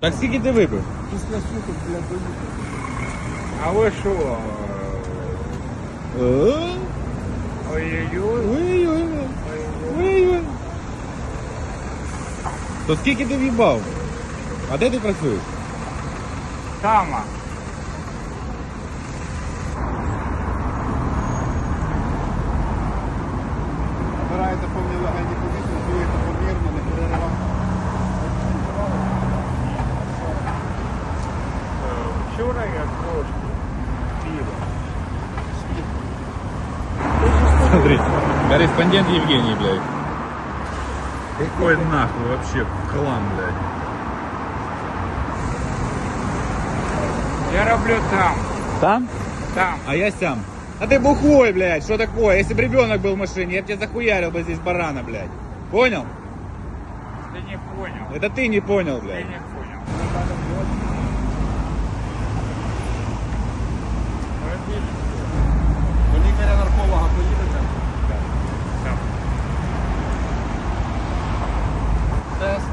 Так скільки ти випив? Після суток, блядь, доїхав. А ви що? Ой-ой-ой. Ой-ой. Ой-ой. То скільки ти в'їбав? А де ти працюєш? Тама. Вчора я трошки пиво. Смотри, корреспондент Евгений, блядь. Какой нахуй вообще хлам, блядь. Я роблю там. Там? Там. А я сям. А ты бухой, блядь, что такое? Если бы ребенок был в машине, я бы тебя захуярил бы здесь барана, блядь. Понял? Ты не понял. Это ты не понял, Ты блядь. не this.